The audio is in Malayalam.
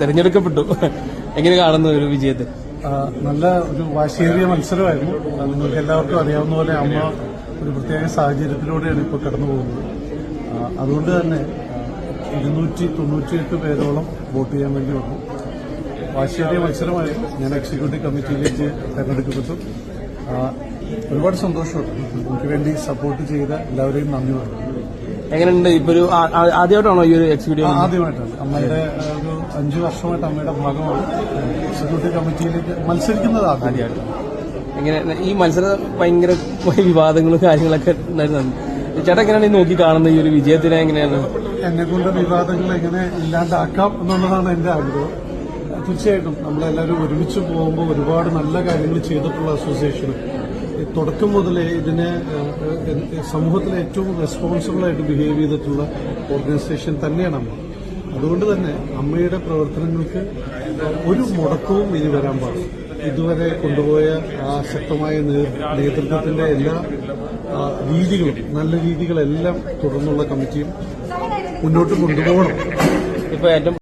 തെരഞ്ഞെടുക്കപ്പെട്ടു. എങ്ങനെ കാണുന്നു ഒരു വിജയത്തെ? ആ, നല്ല ഒരു വാശിയേറിയ മത്സരമായിരുന്നു. നിങ്ങൾക്ക് എല്ലാവർക്കും അറിയാവുന്ന പോലെ അമ്മ ഒരു പ്രത്യേക സാഹചര്യത്തിലൂടെയാണ് ഇപ്പോൾ കടന്നു പോകുന്നത്. അതുകൊണ്ട് തന്നെ ഇരുന്നൂറ്റി തൊണ്ണൂറ്റിയെട്ട് പേരോളം വോട്ട് ചെയ്യാൻ വേണ്ടി വന്നു. വാശിയേറിയ മത്സരമായി ഞാൻ എക്സിക്യൂട്ടീവ് കമ്മിറ്റിയിലേക്ക് തെരഞ്ഞെടുക്കപ്പെട്ടു. ഒരുപാട് സന്തോഷമുണ്ട്. എനിക്ക് വേണ്ടി സപ്പോർട്ട് ചെയ്ത എല്ലാവരെയും നന്ദി പറഞ്ഞു എങ്ങനെയുണ്ട് ഇപ്പൊ ഒരു ആദ്യമായിട്ടാണോ ഈ ഒരു എക്സിക്യൂട്ടീവ് ആദ്യമായിട്ടാണ്. അമ്മയുടെ ഒരു അഞ്ചു വർഷമായിട്ട് അമ്മയുടെ ഭാഗമാണ് എക്സിക്യൂട്ടീവ് കമ്മിറ്റിയിലേക്ക് മത്സരിക്കുന്നത് ആദ്യമായിട്ടാണ് ആദ്യമായിട്ട്. എങ്ങനെ ഈ മത്സരം ഭയങ്കര വിവാദങ്ങളും കാര്യങ്ങളൊക്കെ ഉണ്ടായിരുന്നു ചേട്ടാ എങ്ങനെയാണ് ഈ നോക്കി കാണുന്നത്? ഈ ഒരു വിജയത്തിനെ എങ്ങനെയാണ്? എന്നെ കൊണ്ട് വിവാദങ്ങൾ എങ്ങനെ ഇല്ലാണ്ടാക്കാം എന്നുള്ളതാണ് എന്റെ ആഗ്രഹം. തീർച്ചയായിട്ടും നമ്മളെല്ലാവരും ഒരുമിച്ച് പോകുമ്പോൾ ഒരുപാട് നല്ല കാര്യങ്ങൾ ചെയ്തിട്ടുള്ള അസോസിയേഷൻ തുടക്കം മുതലേ ഇതിനെ സമൂഹത്തിലെ ഏറ്റവും റെസ്പോൺസിബിളായിട്ട് ബിഹേവ് ചെയ്തിട്ടുള്ള ഓർഗനൈസേഷൻ തന്നെയാണ് അമ്മ. അതുകൊണ്ട് തന്നെ അമ്മയുടെ പ്രവർത്തനങ്ങൾക്ക് ഒരു മുടക്കവും ഇനി വരാൻ പാടില്ല. ഇതുവരെ കൊണ്ടുപോയ ആ ശക്തമായ നേതൃത്വത്തിന്റെ എല്ലാ രീതികളും നല്ല രീതികളെല്ലാം തുടർന്നുള്ള കമ്മിറ്റിയും മുന്നോട്ട് കൊണ്ടുപോകണം. ഇപ്പൊ ഏറ്റവും